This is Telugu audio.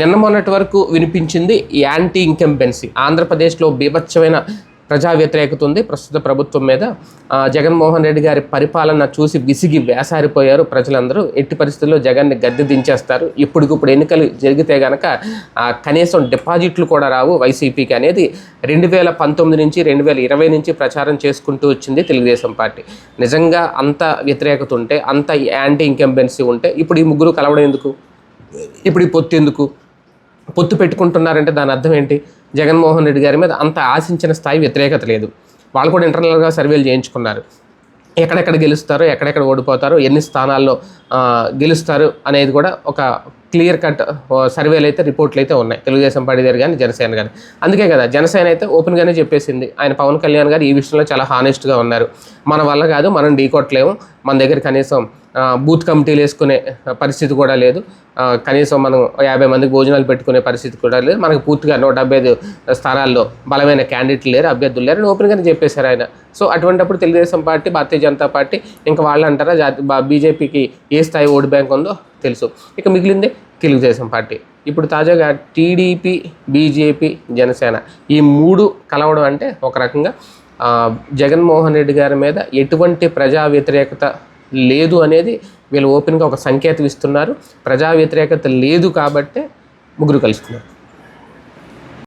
నిన్న మొన్నటి వరకు వినిపించింది యాంటీ ఇంకంబెన్సీ. ఆంధ్రప్రదేశ్లో బీభత్సమైన ప్రజా వ్యతిరేకత ఉంది. ప్రస్తుత ప్రభుత్వం మీద జగన్మోహన్ రెడ్డి గారి పరిపాలన చూసి విసిగి వేసారిపోయారు ప్రజలందరూ. ఎట్టి పరిస్థితుల్లో జగన్ని గద్దె దించేస్తారు. ఇప్పటికిప్పుడు ఎన్నికలు జరిగితే గనక కనీసం డిపాజిట్లు కూడా రావు వైసీపీకి అనేది. రెండు వేల పంతొమ్మిది నుంచి రెండు వేల ఇరవై నుంచి ప్రచారం చేసుకుంటూ వచ్చింది తెలుగుదేశం పార్టీ. నిజంగా అంత వ్యతిరేకత ఉంటే అంత యాంటీ ఇంకంబెన్సీ ఉంటే ఇప్పుడు ఈ ముగ్గురు కలవడం ఎందుకు? ఇప్పుడు ఈ పొత్తు ఎందుకు? పొత్తు పెట్టుకుంటున్నారంటే దాని అర్థం ఏంటి? జగన్మోహన్ రెడ్డి గారి మీద అంత ఆశించిన స్థాయి వ్యతిరేకత లేదు. వాళ్ళు కూడా ఇంటర్నల్గా సర్వేలు చేయించుకున్నారు. ఎక్కడెక్కడ గెలుస్తారు ఎక్కడెక్కడ ఓడిపోతారు ఎన్ని స్థానాల్లో గెలుస్తారు అనేది కూడా ఒక క్లియర్ కట్ సర్వేలు అయితే రిపోర్ట్లు అయితే ఉన్నాయి. తెలుగుదేశం పార్టీ దగ్గర కానీ జనసేన కానీ. అందుకే కదా జనసేన అయితే ఓపెన్గానే చెప్పేసింది. ఆయన పవన్ కళ్యాణ్ గారు ఈ విషయంలో చాలా హానెస్ట్గా ఉన్నారు. మన వల్ల కాదు మనం ఢీకొట్టలేము మన దగ్గర కనీసం బూత్ కమిటీలు వేసుకునే పరిస్థితి కూడా లేదు. కనీసం మనం యాభై మందికి భోజనాలు పెట్టుకునే పరిస్థితి కూడా లేదు. మనకు పూర్తిగా నూట డెబ్బై ఐదు స్థానాల్లో బలమైన క్యాండిడేట్లు లేరు అభ్యర్థులు లేరు అని ఓపెన్గానే చెప్పేశారు ఆయన. సో అటువంటిప్పుడు తెలుగుదేశం పార్టీ భారతీయ జనతా పార్టీ ఇంకా వాళ్ళు అంటారా? జాతి బీజేపీకి ఏ స్థాయి ఓటు బ్యాంక్ ఉందో తెలుసు. ఇక మిగిలిందే తెలుగుదేశం పార్టీ. ఇప్పుడు తాజాగా టీడీపీ బీజేపీ జనసేన ఈ మూడు కలవడం అంటే ఒక రకంగా జగన్మోహన్ రెడ్డి గారి మీద ఎటువంటి ప్రజా వ్యతిరేకత లేదు అనేది వీళ్ళు ఓపెన్గా ఒక సంకేతం ఇస్తున్నారు. ప్రజా వ్యతిరేకత లేదు కాబట్టే ముగ్గురు కలుస్తున్నారు.